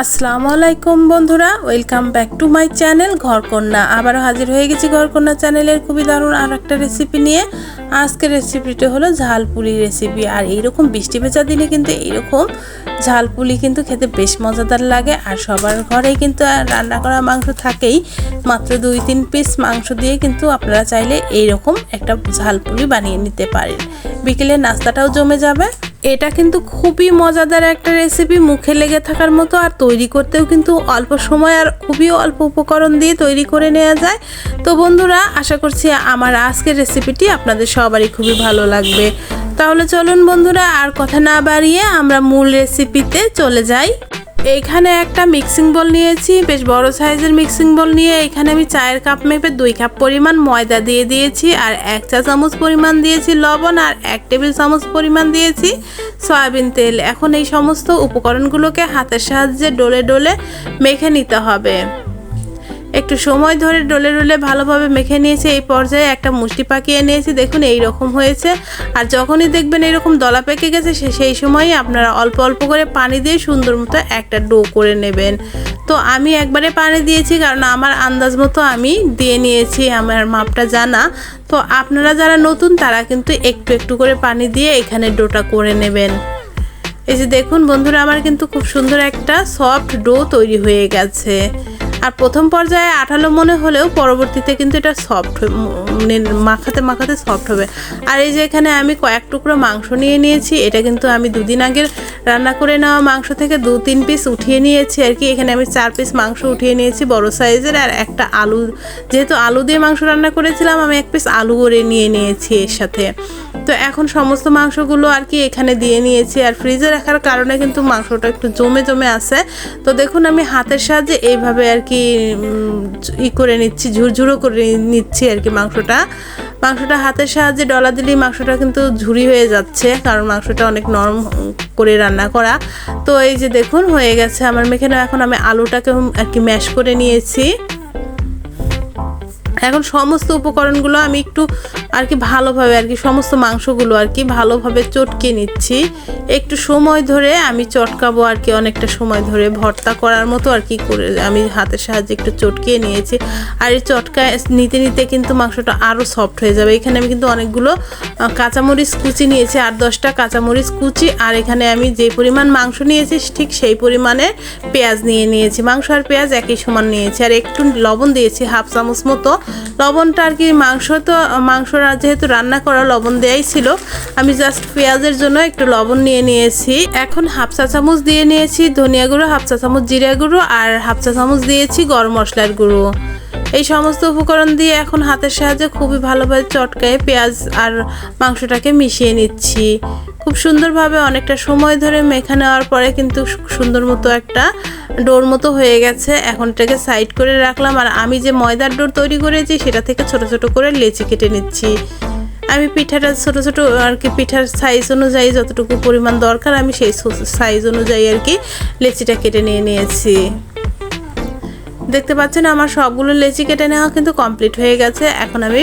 আসসালামু আলাইকুম বন্ধুরা welcome back to my channel ঘরকন্যা। আবারও হাজির হয়ে গেছি ঘরকন্যা চ্যানেলের খুবই দারুণ আর একটা রেসিপি নিয়ে। আজকের রেসিপিটা হলো ঝালপুরি রেসিপি আর এইরকম বৃষ্টি ভেজা দিনে কিন্তু এইরকম ঝালপুলি কিন্তু খেতে বেশ মজাদার লাগে। আর সবার ঘরেই কিন্তু রান্না করা মাংস থাকেই। মাত্র দুই তিন পিস মাংস দিয়ে কিন্তু আপনারা চাইলে এইরকম একটা ঝালপুলি বানিয়ে নিতে পারেন। বিকেলে নাস্তাটাও জমে যাবে। এটা কিন্তু খুবই মজাদার একটা রেসিপি মুখে লেগে থাকার মতো আর তৈরি করতেও কিন্তু অল্প সময় আর খুবই অল্প উপকরণ দিয়ে তৈরি করে নেওয়া যায়। তো বন্ধুরা, আশা করছি আমার আজকের রেসিপিটি আপনাদের সবারই খুবই ভালো লাগবে। তাহলে চলুন বন্ধুরা, আর কথা না বাড়িয়ে আমরা মূল রেসিপিতে চলে যাই। এইখানে একটা মিক্সিং বল নিয়েছি, বেশ বড় সাইজের মিক্সিং বল নিয়ে। এখানে আমি চায়ের কাপ মেপে দুই কাপ পরিমাণ ময়দা দিয়ে দিয়েছি আর এক চা চামচ পরিমাণ দিয়েছি লবণ আর এক টেবিল চামচ পরিমাণ দিয়েছি সয়াবিন তেল। এখন এই সমস্ত উপকরণগুলোকে হাতের সাহায্যে ডলে ডলে মেখে নিতে হবে। একটু সময় ধরে ডলে ডলে ভালোভাবে মেখে নিয়েছি। এই পর্যায়ে একটা মুষ্টি পাকিয়ে নিয়েছি। দেখুন এই রকম হয়েছে। আর যখনই দেখবেন এরকম দলা পেকে গেছে সেই সময়ই আপনারা অল্প অল্প করে পানি দিয়ে সুন্দর মতো একটা ডো করে নেবেন। তো আমি একবারে পানি দিয়েছি, কারণ আমার আন্দাজ মতো আমি দিয়ে নিয়েছি, আমার মাপটা জানা। তো আপনারা যারা নতুন, তারা কিন্তু একটু একটু করে পানি দিয়ে এখানে ডোটা করে নেবেন। এই যে দেখুন বন্ধুরা, আমার কিন্তু খুব সুন্দর একটা সফট ডো তৈরি হয়ে গেছে। আর প্রথম পর্যায়ে আঠালো মনে হলেও পরবর্তীতে কিন্তু এটা সফট মাখাতে মাখাতে সফট হবে। আর এই যে এখানে আমি কয়েক টুকরো মাংস নিয়ে নিয়েছি, এটা কিন্তু আমি দুদিন আগের রান্না করে নেওয়া মাংস থেকে দু তিন পিস উঠিয়ে নিয়েছি আর কি। এখানে আমি চার পিস মাংস উঠিয়ে নিয়েছি বড় সাইজের আর একটা আলু। যেহেতু আলু দিয়ে মাংস রান্না করেছিলাম, আমি এক পিস আলু করে নিয়ে নিয়েছি এর সাথে। তো এখন সমস্ত মাংসগুলো আর কি এখানে দিয়ে নিয়েছি। আর ফ্রিজে রাখার কারণে কিন্তু মাংসটা একটু জমে জমে আছে। তো দেখুন আমি হাতের সাহায্যে এইভাবে আর কি ই করে নিচ্ছি, ঝুরঝুরো করে নিচ্ছি আর কি মাংসটা। মাংসটা হাতের সাহায্যে ডলা দিলেই মাংসটা কিন্তু ঝুরি হয়ে যাচ্ছে, কারণ মাংসটা অনেক নরম করে রান্না করা। তো এই যে দেখুন, হয়ে গেছে। আমার মেখানে এখন আমি আলুটাকে আর কি ম্যাশ করে নিয়েছি। এখন সমস্ত উপকরণগুলো আমি একটু আর কি ভালোভাবে আর কি সমস্ত মাংসগুলো আর কি ভালোভাবে চটকে নিচ্ছি। একটু সময় ধরে আমি চটকাবো আর কি অনেকটা সময় ধরে। ভর্তা করার মতো আর কি করে আমি হাতের সাহায্যে একটু চটকিয়ে নিয়েছি। আর এই চটকা নিতে নিতে কিন্তু মাংসটা আরও সফট হয়ে যাবে। এখানে আমি কিন্তু অনেকগুলো কাঁচামরিচ কুচি নিয়েছি আর দশটা কাঁচামরিচ কুচি। আর এখানে আমি যে পরিমাণ মাংস নিয়েছি, ঠিক সেই পরিমাণে পেঁয়াজ নিয়ে নিয়েছি। মাংস আর পেঁয়াজ একই সমান নিয়েছি। আর একটু লবণ দিয়েছি, হাফ চামচ মতো। লবণটা আর কি মাংস তো মাংস যেহেতু রান্না করা লবণ দেয়াই ছিল, আমি জাস্ট পেঁয়াজের জন্য একটু লবণ নিয়ে নিয়েছি। এখন হাফ চা চামচ দিয়ে নিয়েছি ধনিয়া গুঁড়ো, হাফ চা চামচ জিরা গুঁড়ো আর হাফ চা চামচ দিয়েছি গরম মশলার গুঁড়ো। এই সমস্ত উপকরণ দিয়ে এখন হাতের সাহায্যে খুবই ভালোভাবে চটকায় পেঁয়াজ আর মাংসটাকে মিশিয়ে নিচ্ছি। খুব সুন্দরভাবে অনেকটা সময় ধরে মেখে নেওয়ার পরে কিন্তু সুন্দর মতো একটা ডোর মতো হয়ে গেছে। এখন এটাকে সাইড করে রাখলাম আর আমি যে ময়দার ডোর তৈরি করেছি সেটা থেকে ছোট ছোট করে লেচি কেটে নিচ্ছি। আমি পিঠাটা ছোট ছোট আর কি পিঠার সাইজ অনুযায়ী যতটুকু পরিমাণ দরকার আমি সেই সাইজ অনুযায়ী আর কি লেচিটা কেটে নিয়ে নিয়েছি। দেখতে পাচ্ছেন আমার সবগুলো লেচি কেটে নেওয়া কিন্তু কমপ্লিট হয়ে গেছে। এখন আমি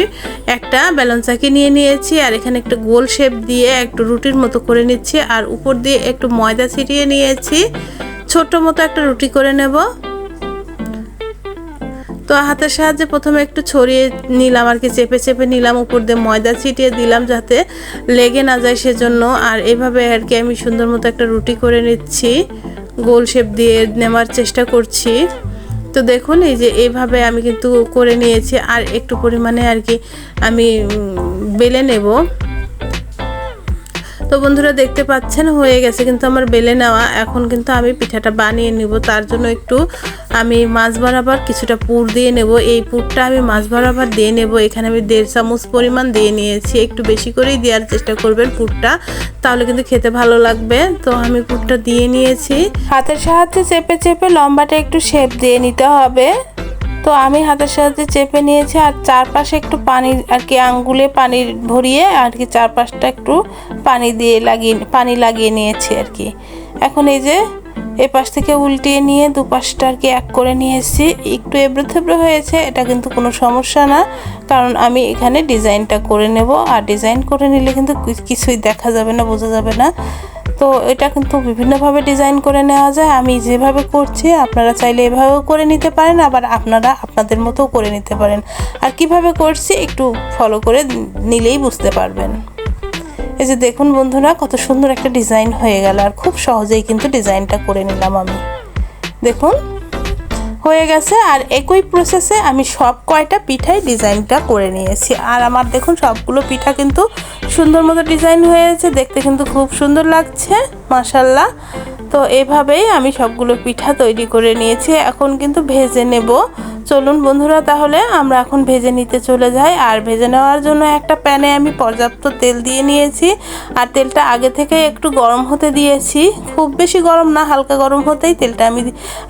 একটা ব্যালন চাকি নিয়ে নিয়েছি আর এখানে একটু গোল শেপ দিয়ে একটু রুটির মতো করে নিচ্ছি আর উপর দিয়ে একটু ময়দা ছিটিয়ে নিয়েছি। ছোট্ট মতো একটা রুটি করে নেব। তো হাতের সাহায্যে প্রথমে একটু ছড়িয়ে নিলাম আর কি, চেপে চেপে নিলাম, উপর দিয়ে ময়দা ছিটিয়ে দিলাম যাতে লেগে না যায় সেজন্য। আর এভাবে আর কি আমি সুন্দর মতো একটা রুটি করে নিচ্ছি। গোল শেপ দিয়ে নেওয়ার চেষ্টা করছি। তো দেখুন, এই যে এইভাবে আমি কিন্তু করে নিয়েছি, আর একটু পরিমাণে আর কি আমি বেলে নেব। তো বন্ধুরা দেখতে পাচ্ছেন, হয়ে গেছে কিন্তু আমার বেলে নেওয়া। এখন কিন্তু আমি পিঠাটা বানিয়ে নিব। তার জন্য একটু আমি মাছ বরাবর কিছুটা পুর দিয়ে নেব। এই পুরটা আমি মাছ বরাবর দিয়ে নেব। এখানে আমি দেড় চামচ পরিমাণ দিয়ে নিয়েছি। একটু বেশি করেই দেওয়ার চেষ্টা করবেন পুরটা। তাহলে কিন্তু খেতে ভালো লাগবে। তো আমি পুরটা দিয়ে নিয়েছি। হাতের সাহায্যে চেপে চেপে লম্বাটা একটু শেপ দিয়ে নিতে হবে। তো আমি হাতের সাহায্যে চেপে নিয়েছি আর চারপাশে একটু পানি, আর কি আঙ্গুলে পানি ভরিয়ে আর কি চারপাশটা একটু পানি দিয়ে লাগিয়ে, পানি লাগিয়ে নিয়েছি আর কি। এখন এই যে এ পাশ থেকে উল্টিয়ে নিয়ে দুপাশটা আর কি এক করে নিয়েছি। একটু এবড়ো থেবড়ো হয়েছে, এটা কিন্তু কোনো সমস্যা না, কারণ আমি এখানে ডিজাইনটা করে নেব। আর ডিজাইন করে নিলে কিন্তু কিছুই দেখা যাবে না, বোঝা যাবে না। তো এটা কিন্তু বিভিন্নভাবে ডিজাইন করে নেওয়া যায়। আমি যেভাবে করছি, আপনারা চাইলে এভাবেও করে নিতে পারেন, আবার আপনারা আপনাদের মতো করে নিতে পারেন। আর কীভাবে করছি, একটু ফলো করে নিলেই বুঝতে পারবেন। এই যে দেখুন বন্ধুরা, কত সুন্দর একটা ডিজাইন হয়ে গেল, আর খুব সহজেই কিন্তু ডিজাইনটা করে নিলাম আমি। দেখুন হয়ে গেছে আর একই প্রসেসে আমি সব কয়টা পিঠাই ডিজাইনটা করে নিয়েছি। আর আমার দেখুন সবগুলো পিঠা কিন্তু সুন্দর মতো ডিজাইন হয়েছে, দেখতে কিন্তু খুব সুন্দর লাগছে মাসাল্লাহ তো এভাবেই আমি সবগুলো পিঠা তৈরি করে নিয়েছি, এখন কিন্তু ভেজে নেব। চলুন বন্ধুরা, তাহলে আমরা এখন ভেজে নিতে চলে যাই। আর ভেজে নেওয়ার জন্য একটা প্যানে আমি পর্যাপ্ত তেল দিয়ে নিয়েছি। আর তেলটা আগে থেকে একটু গরম হতে দিয়েছি। খুব বেশি গরম না, হালকা গরম হতেই তেলটা আমি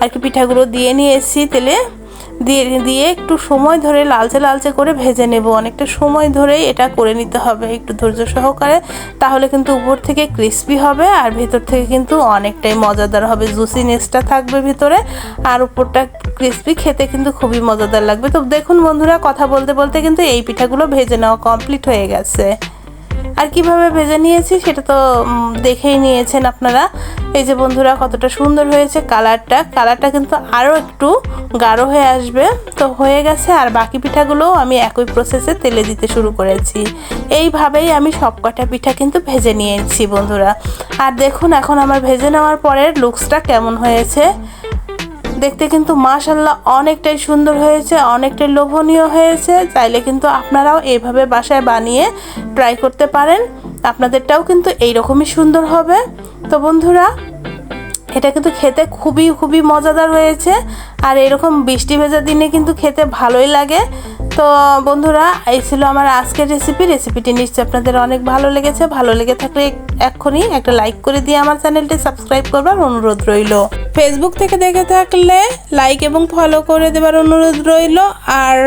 আর কি পিঠাগুলো দিয়ে নিয়েছি তেলে। দিয়ে দিয়ে একটু সময় ধরে লালচে লালচে করে ভেজে নেব। অনেকটা সময় ধরেই এটা করে নিতে হবে একটু ধৈর্য সহকারে, তাহলে কিন্তু উপর থেকে ক্রিস্পি হবে আর ভেতর থেকে কিন্তু অনেকটাই মজাদার হবে। জুসিনেসটা থাকবে ভিতরে আর উপরটা ক্রিস্পি খেতে কিন্তু খুবই মজাদার লাগবে। তো দেখুন বন্ধুরা, কথা বলতে বলতে কিন্তু এই পিঠাগুলো ভেজে নেওয়া কমপ্লিট হয়ে গেছে। আর কীভাবে ভেজে নিয়েছি সেটা তো দেখেই নিয়েছেন আপনারা। এই যে বন্ধুরা, কতটা সুন্দর হয়েছে কালারটা। কালারটা কিন্তু আরও একটু গাঢ় হয়ে আসবে। তো হয়ে গেছে, আর বাকি পিঠাগুলোও আমি একই প্রসেসে তেলে দিতে শুরু করেছি। এইভাবেই আমি সব কটা পিঠা কিন্তু ভেজে নিয়েছি বন্ধুরা। আর দেখুন, এখন আমার ভেজে নেওয়ার পরের লুকসটা কেমন হয়েছে। দেখতে কিন্তু মাশাল্লাহ অনেকটাই সুন্দর হয়েছে, অনেকটাই লোভনীয় হয়েছে। চাইলে কিন্তু আপনারাও এইভাবে বাসায় বানিয়ে ট্রাই করতে পারেন। আপনাদেরটাও কিন্তু এইরকমই সুন্দর হবে। তো বন্ধুরা, এটা কিন্তু খেতে খুবই খুবই মজাদার হয়েছে। আর এরকম বৃষ্টি ভেজা দিনে কিন্তু খেতে ভালোই লাগে। তো বন্ধুরা, এই ছিল আমার আজকের রেসিপি রেসিপিটি নিশ্চয়ই আপনাদের অনেক ভালো লেগেছে। ভালো লেগে থাকলে এক্ষুনি একটা লাইক করে দিয়ে আমার চ্যানেলটি সাবস্ক্রাইব করবার অনুরোধ রইল। ফেসবুক থেকে দেখে থাকলে লাইক এবং ফলো করে দেবার অনুরোধ রইল আর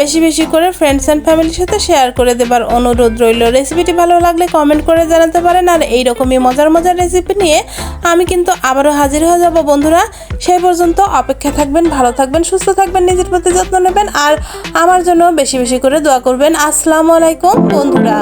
বেশি বেশি করে ফ্রেন্ডস অ্যান্ড ফ্যামিলির সাথে শেয়ার করে দেবার অনুরোধ রইল। রেসিপিটি ভালো লাগলে কমেন্ট করে জানাতে পারেন আর এইরকমই মজার মজার রেসিপি নিয়ে আমি কিন্তু আবারও হাজির হয়ে যাব। বন্ধুরা, সেই পর্যন্ত অপেক্ষা থাকবেন, ভালো থাকবেন, সুস্থ থাকবেন, নিজের প্রতি যত্ন নেবেন আর আমার জন্য বেশি বেশি করে দোয়া করবেন। আসসালামু আলাইকুম বন্ধুরা।